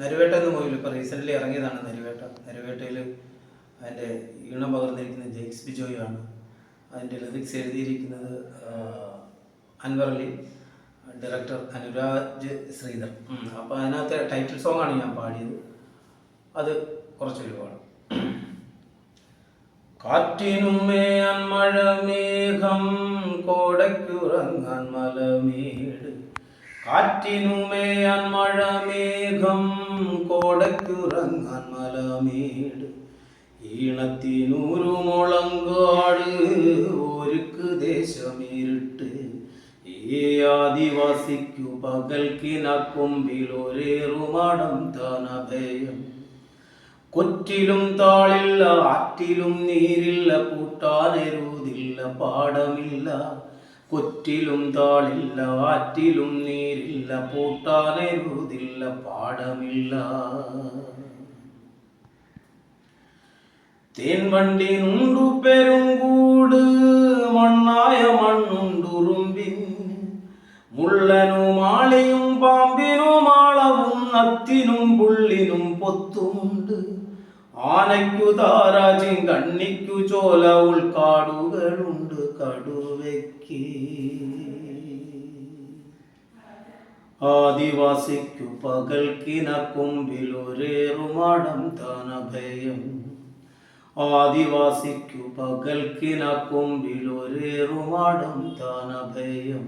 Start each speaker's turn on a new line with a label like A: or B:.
A: നരുവേട്ട എന്ന മൂവിയിൽ ഇപ്പോൾ റീസെന്റ്ലി ഇറങ്ങിയതാണ് നരുവേട്ട. നരുവേട്ടയിൽ അതിന്റെ ഈണം പകർന്നിരിക്കുന്നത് ജെയിംസ് ബിജോയാണ് അതിന്റെ ലിറിക്സ് എഴുതിയിരിക്കുന്നത് അൻവർ അലി ഡയറക്ടർ അനുരാജ് ശ്രീധർ. അപ്പോൾ അതിനകത്തെ ടൈറ്റിൽ സോങ് ആണ് ഞാൻ പാടിയത്. അത് കുറച്ചൊരു പാടും കാറ്റിനുമേയാൻ മഴമേഘം കോടയ്ക്കുറങ്ങാൻ മലമേട്. കാറ്റിനുമേയാൻ കോടയ്ക്കുറങ്ങാൻ മലമേട്. ഈണത്തിനൂരു മുളങ്കാട് ഒരുക്ക് ദേശമേരിട്ട് ഈ ആദിവാസിക്കു പകൽക്കിനക്കൊമ്പിൽ ഒരേറുമാടം താനഭയം കൊറ്റിലും താളില്ല ആറ്റിലും നീരില്ല കൂട്ടാനെരുതില്ല പാടമില്ല. കൊറ്റിലും താളില്ല ആറ്റിലും നീരില്ല പൂട്ടാനെരുതില്ല പാടമില്ല. തേൻവണ്ടിനുണ്ടു പെരുങ്കൂട് മണ്ണായ മണ്ണുണ്ടുറുമ്പിൻ. മുള്ളനും ആളിയും പാമ്പിനും ആളവും നത്തിനും പുള്ളിനും പൊത്തുമുണ്ട്. ആനയ്ക്കു താരാജി കണ്ണിക്കു ചോല ഉൾക്കാടുകളുണ്ട് കടുവയ്ക്ക്. ആദിവാസിക്കു പകൽക്കിനക്കൊമ്പിൽ ഒരേറുമാടം താനഭയം ആദിവാസിക്കു പകൽക്കിനക്കൊമ്പിൽ ഒരേറുമാടം താനഭയം